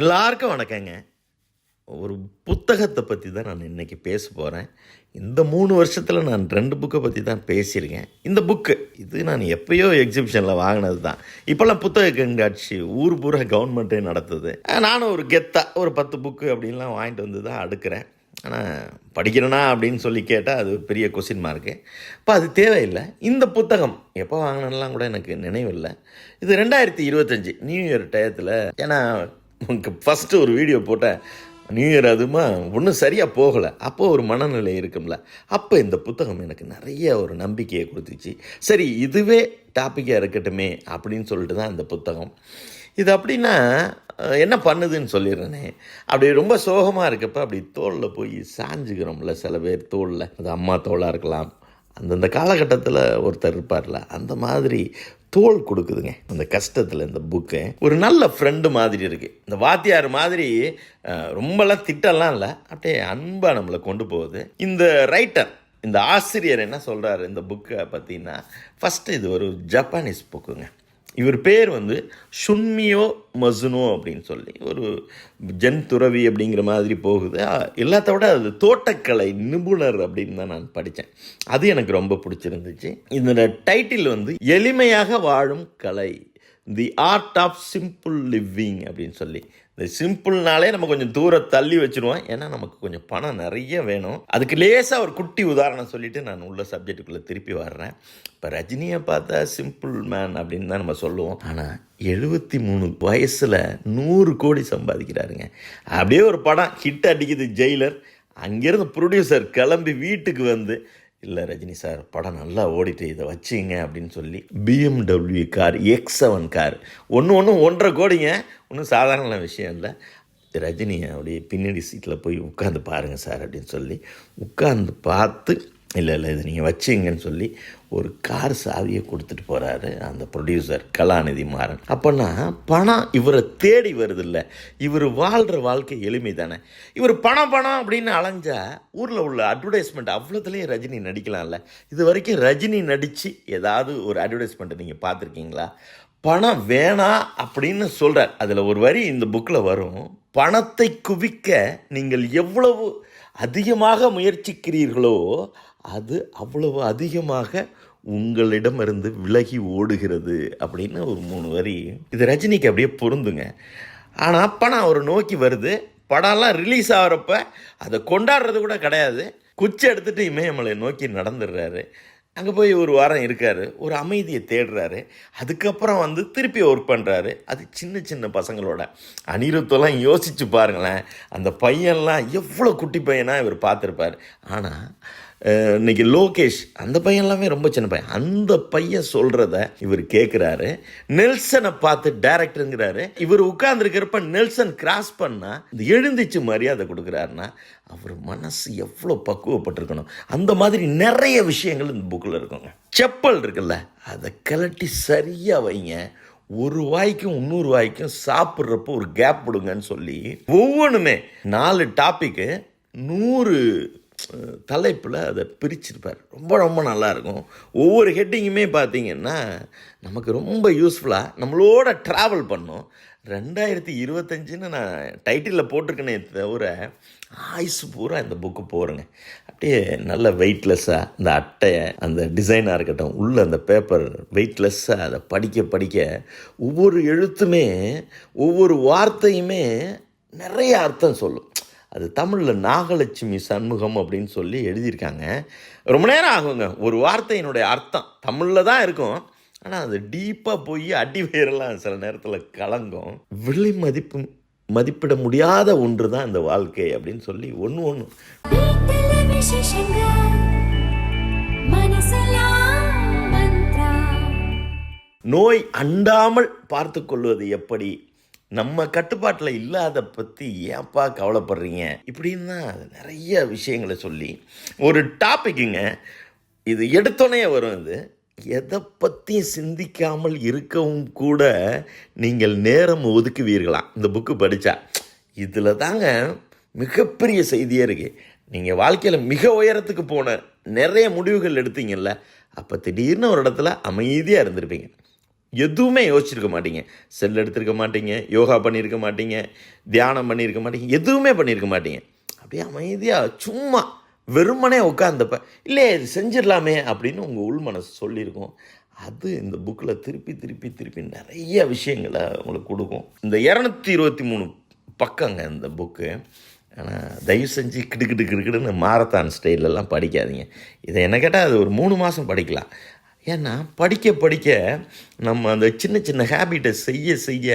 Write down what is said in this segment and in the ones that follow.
எல்லாருக்கும் வணக்கங்க. ஒரு புத்தகத்தை பற்றி தான் நான் இன்றைக்கி பேச போகிறேன் இந்த மூணு வருஷத்தில் நான் ரெண்டு புக்கை பற்றி தான் பேசியிருக்கேன். இந்த புக்கு இது நான் எப்பயோ எக்ஸிபிஷனில் வாங்கினது தான். இப்போல்லாம் புத்தக கண்காட்சி ஊர் பூரா கவர்மெண்ட்டே நடத்துது. நானும் ஒரு கெத்தாக ஒரு பத்து புக்கு அப்படின்லாம் வாங்கிட்டு வந்து தான் அடுக்கிறேன். ஆனால் படிக்கிறேனா அப்படின்னு சொல்லி கேட்டால் அது ஒரு பெரிய கொஸ்டின் மார்க்கு இப்போ அது தேவையில்லை. இந்த புத்தகம் எப்போ வாங்கினலாம் கூட எனக்கு நினைவில்லை. இது ரெண்டாயிரத்தி இருபத்தஞ்சி நியூ இயர் டயத்தில் ஏன்னா உனக்கு ஃபஸ்ட்டு ஒரு வீடியோ போட்டேன். நியூ இயர் அதுமா ஒன்றும் சரியாக போகலை. அப்போ ஒரு மனநிலை இருக்கும்ல. அப்போ இந்த புத்தகம் எனக்கு நிறைய ஒரு நம்பிக்கையை கொடுத்துச்சு. சரி இதுவே டாப்பிக்காக இருக்கட்டுமே அப்படின்னு சொல்லிட்டு தான் இந்த புத்தகம். இது அப்படின்னா என்ன பண்ணுதுன்னு சொல்லிடுறேனே. அப்படி ரொம்ப சோகமாக இருக்கப்ப அப்படி தோளில் போய் சாஞ்சுக்கிறோம்ல சில பேர் தோளில். அது அம்மா தோளாக இருக்கலாம். அந்தந்த காலகட்டத்தில் ஒருத்தர் இருப்பார்ல அந்த மாதிரி தோல் கொடுக்குதுங்க. அந்த கஷ்டத்தில் இந்த புக்கு ஒரு நல்ல ஃப்ரெண்டு மாதிரி இருக்குது இந்த வாத்தியார் மாதிரி ரொம்பலாம் திட்டம்லாம் இல்லை. அப்படியே அன்பாக நம்மளை கொண்டு போகுது. இந்த ரைட்டர் இந்த ஆசிரியர் என்ன சொல்கிறாரு இந்த புக்கை பார்த்தீங்கன்னா ஃபஸ்ட்டு இது ஒரு ஜப்பானீஸ் புக்குங்க இவர் பேர் வந்து ஷுன்மியோ மசுனோ அப்படின்னு சொல்லி. ஒரு ஜென் துறவி அப்படிங்கிற மாதிரி போகுது. எல்லாத்த விட அது தோட்டக்கலை நிபுணர் அப்படின்னு தான் நான் படித்தேன். அது எனக்கு ரொம்ப பிடிச்சிருந்துச்சு. இதோட டைட்டில் வந்து எளிமையாக வாழும் கலை the art of simple living அப்படின்னு சொல்லி. இந்த சிம்பிள்னாலே நம்ம கொஞ்சம் தூரம் தள்ளி வச்சுருவோம். ஏன்னா நமக்கு கொஞ்சம் பணம் நிறைய வேணும். அதுக்கு லேசாக ஒரு குட்டி உதாரணம் சொல்லிவிட்டு நான் உள்ள சப்ஜெக்டுக்குள்ளே திருப்பி வர்றேன். இப்போ ரஜினியை பார்த்தா சிம்பிள் மேன் அப்படின்னு தான் நம்ம சொல்லுவோம். ஆனால் எழுபத்தி மூணு வயசில் நூறு கோடி சம்பாதிக்கிறாருங்க. அப்படியே ஒரு படம் ஹிட் அடிக்குது ஜெயிலர் அங்கேருந்து ப்ரொடியூசர் கிளம்பி வீட்டுக்கு வந்து இல்லை ரஜினி சார் படம் நல்லா ஓடிட்டு இதை வச்சிங்க அப்படின்னு சொல்லி BMW car X seven car ஒன்று ஒன்று ஒன்றரை கோடிங்க. ஒன்றும் சாதாரண விஷயம் இல்லை. ரஜினி அப்படியே பின்னாடி சீட்டில் போய் உட்காந்து பாருங்கள் சார் அப்படின்னு சொல்லி உட்காந்து பார்த்து இல்லை இல்லை இதை நீங்கள் வச்சிங்கன்னு சொல்லி ஒரு கார் சாவியை கொடுத்துட்டு போகிறாரு அந்த ப்ரொடியூசர் கலாநிதி மாறன். அப்போனா பணம் இவரை தேடி வருது இல்லை இவர் வாழ்கிற வாழ்க்கை எளிமை தானே. இவர் பணம் பணம் அப்படின்னு அலைஞ்சா ஊரில் உள்ள அட்வர்டைஸ்மெண்ட் அவ்வளோத்துலேயும் ரஜினி நடிக்கலாம்ல. இது வரைக்கும் ரஜினி நடித்து ஏதாவது ஒரு அட்வர்டைஸ்மெண்ட்டை நீங்கள் பார்த்துருக்கீங்களா? பணம் வேணாம் அப்படின்னு சொல்கிறார் அதில் ஒரு வரி இந்த புக்கில் வரும். பணத்தை குவிக்க நீங்கள் எவ்வளவு அதிகமாக முயற்சிக்கிறீர்களோ அது அவ்வளவு அதிகமாக உங்களிடமிருந்து விலகி ஓடுகிறது அப்படின்னு ஒரு மூணு வரி. இது ரஜினிக்கு அப்படியே பொருந்துங்க. ஆனால் பணம் அவர் நோக்கி வருது. படம்லாம் ரிலீஸ் ஆகிறப்ப அதை கொண்டாடுறது கூட கிடையாது. குச்சி எடுத்துகிட்டு இமயமலை நோக்கி நடந்துடுறாரு. அங்கே போய் ஒரு வாரம் இருக்கார். ஒரு அமைதியை தேடுறாரு. அதுக்கப்புறம் வந்து திருப்பி ஒர்க் பண்ணுறாரு அது சின்ன சின்ன பசங்களோட. அனிருத்தெல்லாம் யோசிச்சு பாருங்களேன். அந்த பையன்லாம் எவ்வளோ குட்டி பையனாக இவர் பார்த்துருப்பார். ஆனால் இன்னைக்கு லோகேஷ் அந்த பையன் எல்லாமே ரொம்ப சின்ன பையன். அந்த பையன் சொல்கிறத இவர் கேட்குறாரு நெல்சனை பார்த்து டேரக்டருங்கிறாரு. இவர் உட்கார்ந்துருக்கிறப்ப நெல்சன் கிராஸ் பண்ணா இந்த எழுந்திச்சு மரியாதை கொடுக்குறாருன்னா அவர் மனசு எவ்வளோ பக்குவப்பட்டிருக்கணும். அந்த மாதிரி நிறைய விஷயங்கள் இந்த புக்கில் இருக்குங்க. செப்பல் இருக்குல்ல அதை கலட்டி சரியாக வைங்க. ஒரு வாய்க்கும் இன்னொரு வாய்க்கும் சாப்பிட்றப்போ ஒரு கேப் விடுங்கன்னு சொல்லி ஒவ்வொன்றுமே நாலு டாப்பிக்கு நூறு தலைப்பில் அதை பிரிச்சிருப்பார். ரொம்ப ரொம்ப நல்லாயிருக்கும். ஒவ்வொரு ஹெட்டிங்குமே பார்த்தீங்கன்னா நமக்கு ரொம்ப யூஸ்ஃபுல்லாக நம்மளோட ட்ராவல் பண்ணும். ரெண்டாயிரத்தி இருபத்தஞ்சுன்னு நான் டைட்டிலில் போட்டிருக்கேனே தவிர ஆயுசு பூரா இந்த புக்கு போகிறேங்க அப்படியே நல்ல வெயிட்லெஸ்ஸாக இந்த அட்டையை அந்த டிசைனாக இருக்கட்டும் உள்ள அந்த பேப்பர் வெயிட்லெஸ்ஸாக அதை படிக்க படிக்க ஒவ்வொரு எழுத்துமே ஒவ்வொரு வார்த்தையுமே நிறைய அர்த்தம் சொல்லும். அது தமிழில் நாகலட்சுமி சண்முகம் அப்படின்னு சொல்லி எழுதியிருக்காங்க. ரொம்ப நேரம் ஆகுங்க. ஒரு வார்த்தையினுடைய அர்த்தம் தமிழில் தான் இருக்கும். ஆனால் அது டீப்பாக போய் அடி வேரெல்லாம் சில நேரத்தில் கலங்கும். விலை மதிப்பு மதிப்பிட முடியாத ஒன்று தான் இந்த வாழ்க்கை அப்படின்னு சொல்லி ஒன்று ஒன்று நோய் அண்டாமல் பார்த்து கொள்வது எப்படி? நம்ம கட்டுப்பாட்டில் இல்லாத பற்றி ஏன்ப்பா கவலைப்படுறீங்க? இப்படின்னு தான் நிறைய விஷயங்களை சொல்லி ஒரு டாப்பிக்குங்க இது எடுத்தோடனே வரும் இது. எதை பற்றியும் சிந்திக்காமல் இருக்கவும் கூட நீங்கள் நேரம் ஒதுக்குவீர்களாம் இந்த புக்கு படித்தா இதில் தாங்க மிகப்பெரிய செய்தியே இருக்குது நீங்கள் வாழ்க்கையில் மிக உயரத்துக்கு போன நிறைய முடிவுகள் எடுத்தீங்கல்ல அப்போ திடீர்னு ஒரு இடத்துல அமைதியாக இருந்திருப்பீங்க. எதுவுமே யோசிச்சிருக்க மாட்டீங்க. செல் எடுத்திருக்க மாட்டீங்க யோகா பண்ணியிருக்க மாட்டீங்க தியானம் பண்ணியிருக்க மாட்டீங்க எதுவுமே பண்ணியிருக்க மாட்டீங்க. அப்படியே அமைதியாக சும்மா வெறுமனே உட்காந்தப்ப இல்லை இது செஞ்சிடலாமே அப்படின்னு உங்கள் உள் மனசு சொல்லியிருக்கோம். அது இந்த புக்கில் திருப்பி திருப்பி திருப்பி நிறைய விஷயங்களை உங்களுக்கு கொடுக்கும். இந்த இரநூத்தி இருபத்தி மூணு பக்கங்க இந்த புக்கு. ஆனால் தயவு செஞ்சு கிடுக்கிட்டு கிடுக்கிடுன்னு மாரத்தான் ஸ்டைலெல்லாம் படிக்காதீங்க. இதை என்ன கேட்டால் அது ஒரு மூணு மாதம் படிக்கலாம். ஏன்னா படிக்க படிக்க நம்ம அந்த சின்ன சின்ன ஹேபிட்டை செய்ய செய்ய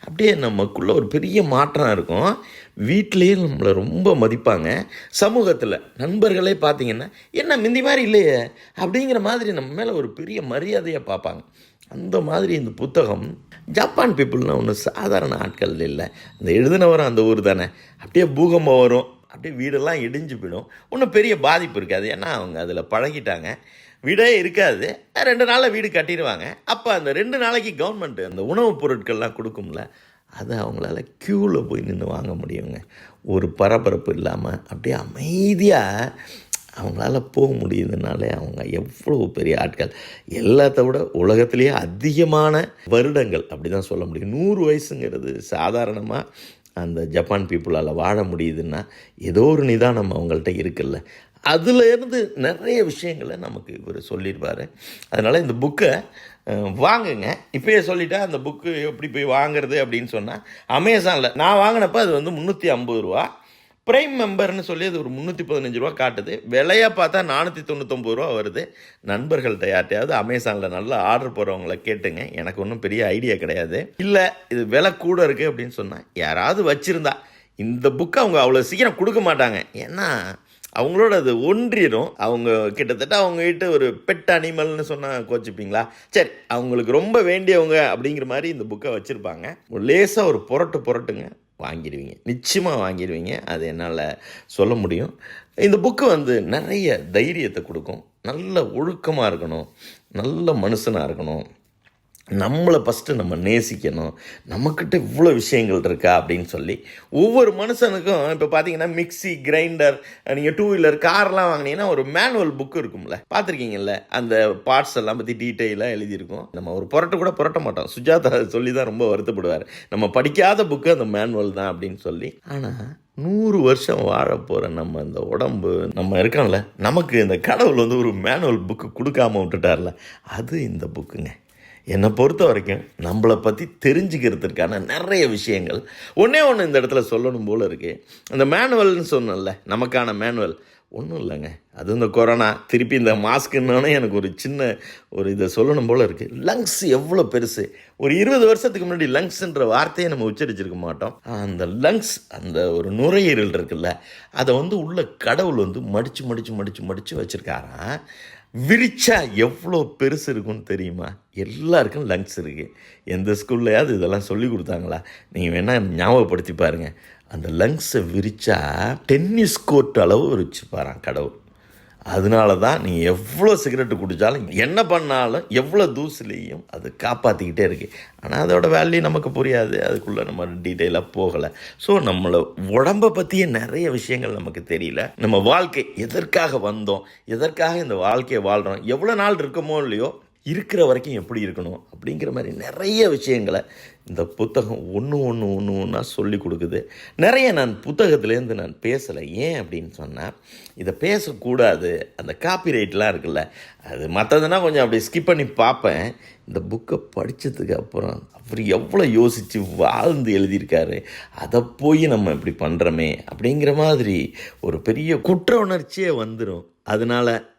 அப்படியே நமக்குள்ளே ஒரு பெரிய மாற்றம் இருக்கும். வீட்டிலேயே நம்மளை ரொம்ப மதிப்பாங்க. சமூகத்தில் நண்பர்களே பார்த்தீங்கன்னா என்ன மிந்தி மாதிரி இல்லையே? அப்படிங்கிற மாதிரி நம்ம மேலே ஒரு பெரிய மரியாதையை பார்ப்பாங்க. அந்த மாதிரி இந்த புத்தகம் ஜப்பான் பீப்புள்னால் ஒன்றும் சாதாரண ஆட்கள் இல்லை. அந்த எழுதினவரும் அந்த ஊர் தானே. அப்படியே பூகம்பம் வரும். அப்படியே வீடெல்லாம் இடிஞ்சு போயிடும். ஒன்றும் பெரிய பாதிப்பு இருக்காது. ஏன்னா அவங்க அதில் பழகிட்டாங்க. வீடே இருக்காது. ரெண்டு நாளில் வீடு கட்டிடுவாங்க. அப்போ அந்த ரெண்டு நாளைக்கு கவர்மெண்ட் அந்த உணவுப் பொருட்கள்லாம் கொடுக்கும்ல அதை அவங்களால க்யூவில் போய் நின்று வாங்க முடியுங்க. ஒரு பரபரப்பு இல்லாமல் அப்படியே அமைதியாக அவங்களால போக முடியுதுனாலே அவங்க எவ்வளோ பெரிய ஆட்கள். எல்லாத்த விட உலகத்திலேயே அதிகமான வருடங்கள் அப்படி தான் சொல்ல முடியும். நூறு வயசுங்கிறது சாதாரணமாக அந்த ஜப்பான் பீப்புளால் வாழ முடியுதுன்னா ஏதோ ஒரு நிதானம் அவங்கள்ட்ட இருக்குல்ல. அதுலேருந்து நிறைய விஷயங்களை நமக்கு இவர் சொல்லியிருப்பார். அதனால் இந்த புக்கை வாங்குங்க. இப்போயே சொல்லிட்டா அந்த புக்கு எப்படி போய் வாங்குறது அப்படின்னு சொன்னால் அமேசானில் நான் வாங்கினப்போ அது வந்து முந்நூற்றி ஐம்பது ரூபா. ப்ரைம் மெம்பர்னு சொல்லி அது ஒரு முந்நூற்றி பதினஞ்சு ரூபா காட்டுது. விலையாக பார்த்தா நானூற்றி தொண்ணூத்தொம்பது ரூபா வருது. நண்பர்கள்ட்ட யார்ட்டையாவது அமேசானில் நல்லா ஆர்டர் போகிறவங்கள கேட்டுங்க. எனக்கு ஒன்றும் பெரிய ஐடியா கிடையாது. இல்லை இது விலை கூட இருக்குது அப்படின்னு சொன்னால் யாராவது வச்சுருந்தா இந்த புக்கை அவங்க அவ்வளோ சீக்கிரம் கொடுக்க மாட்டாங்க. ஏன்னா அவங்களோட அது ஒன்றிடும். அவங்க கிட்டத்தட்ட அவங்க கிட்ட ஒரு பெட் அனிமல்னு சொன்னால் கோச்சிப்பீங்களா? சரி அவங்களுக்கு ரொம்ப வேண்டியவங்க அப்படிங்கிற மாதிரி இந்த புக்கை வச்சுருப்பாங்க. ஒரு லேசாக ஒரு புரட்டு புரட்டுங்க வாங்கிடுவீங்க. நிச்சயமாக வாங்கிடுவீங்க. அது என்னால் சொல்ல முடியும். இந்த புக்கு வந்து நிறைய தைரியத்தை கொடுக்கும். நல்ல ஒழுக்கமாக இருக்கணும். நல்ல மனுஷனாக இருக்கணும். நம்மளை ஃபஸ்ட்டு நம்ம நேசிக்கணும். நம்மக்கிட்ட இவ்வளோ விஷயங்கள் இருக்கா அப்படின்னு சொல்லி ஒவ்வொரு மனுஷனுக்கும் இப்போ பார்த்தீங்கன்னா மிக்சி கிரைண்டர் நீங்கள் டூ வீலர் கார்லாம் வாங்கினீங்கன்னா ஒரு மேனுவல் புக்கு இருக்கும்ல. பார்த்துருக்கீங்கல்ல அந்த பார்ட்ஸ் எல்லாம் பற்றி டீட்டெயிலாக எழுதியிருக்கும். நம்ம ஒரு புரட்ட கூட புரட்ட மாட்டோம். சுஜாதா சொல்லி தான் ரொம்ப வருத்தப்படுவார். நம்ம படிக்காத புக்கு அந்த மேனுவல் தான் அப்படின்னு சொல்லி. ஆனால் நூறு வருஷம் வாழ போகிற நம்ம இந்த உடம்பு நம்ம இருக்கோம்ல நமக்கு இந்த கடவுள் வந்து ஒரு மேனுவல் புக்கு கொடுக்காம விட்டுட்டார்ல. அது இந்த புக்குங்க என்னை பொறுத்த வரைக்கும் நம்மளை பற்றி தெரிஞ்சுக்கிறதுக்கான நிறைய விஷயங்கள். ஒன்றே ஒன்று இந்த இடத்துல சொல்லணும் போல் இருக்குது அந்த மேனுவல்னு சொன்னேன்ல நமக்கான மேனுவல். ஒன்றும் இல்லைங்க. அது இந்த கொரோனா திருப்பி இந்த மாஸ்க்குன்னொன்னே எனக்கு ஒரு சின்ன ஒரு இதை சொல்லணும் போல் இருக்குது லங்ஸ் எவ்வளோ பெருசு. ஒரு இருபது வருஷத்துக்கு முன்னாடி லங்ஸ்ன்ற வார்த்தையை நம்ம உச்சரிச்சிருக்க மாட்டோம். அந்த லங்ஸ் அந்த ஒரு நுரையீரல் இருக்குல்ல அதை வந்து உள்ள கடவுள் வந்து மடித்து மடித்து மடித்து மடித்து வச்சுருக்காராம் விரிச்சா எவ்வளோ பெருசு இருக்கும்னு தெரியுமா? எல்லாருக்கும் லங்ஸ் இருக்குது எந்த ஸ்கூல்லையாவது இதெல்லாம் சொல்லி கொடுத்தாங்களா? நீங்கள் வேணால் ஞாபகப்படுத்தி பாருங்கள் அந்த லங்ஸை விரிச்சா டென்னிஸ் கோர்ட் அளவு விரிச்சு பாரான் கடவுள். அதனால தான் நீங்கள் எவ்வளோ சிகரெட்டு குடித்தாலும் என்ன பண்ணாலும் எவ்வளோ தூசுலேயும் அது காப்பாற்றிக்கிட்டே இருக்கு. ஆனால் அதோட வேல்யூ நமக்கு புரியாது. அதுக்குள்ளே நம்ம டீட்டெயிலாக போகலை. ஸோ நம்மளை உடம்பை பற்றிய நிறைய விஷயங்கள் நமக்கு தெரியல. நம்ம வாழ்க்கை எதற்காக வந்தோம்? எதற்காக இந்த வாழ்க்கையை வாழ்கிறோம் எவ்வளோ நாள் இருக்கமோ இல்லையோ இருக்கிற வரைக்கும் எப்படி இருக்கணும் அப்படிங்கிற மாதிரி நிறைய விஷயங்களை இந்த புத்தகம் ஒன்று ஒன்று ஒன்று ஒன்றா சொல்லி கொடுக்குது. நிறைய நான் புத்தகத்துலேருந்து நான் பேசலை. ஏன் அப்படின்னு சொன்னால் இதை பேசக்கூடாது. அந்த காப்பிரைட்லாம் இருக்குல்ல அது மற்றதுனா கொஞ்சம் அப்படி ஸ்கிப் பண்ணி பார்ப்பேன். இந்த புக்கை படித்ததுக்கு அப்புறம் அவர் எவ்வளோ யோசித்து வாழ்ந்து எழுதியிருக்காரு. அதை போய் நம்ம இப்படி பண்ணுறோமே அப்படிங்கிற மாதிரி ஒரு பெரிய குற்ற உணர்ச்சியே வந்துடும் அதனால்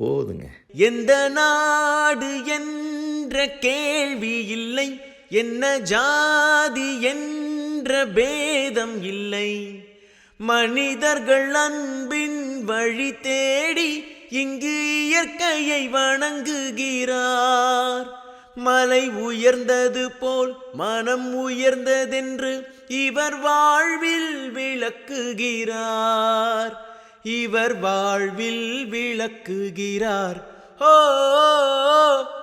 போதுங்க. எந்த நாடு என்ற கேள்வி இல்லை என்ன ஜாதி என்ற பேதம் இல்லை. மனிதர்கள் அன்பின் வழி தேடி இங்கு இயற்கையை வணங்குகிறார். மலை உயர்ந்தது போல் மனம் உயர்ந்ததென்று இவர் வாழ்வில் விளக்குகிறார். இவர் வாழ்வில் விளக்குகிறார். ஓ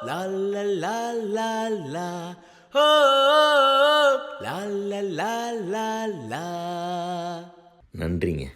லா லா ஓ லா லா. நன்றிங்க.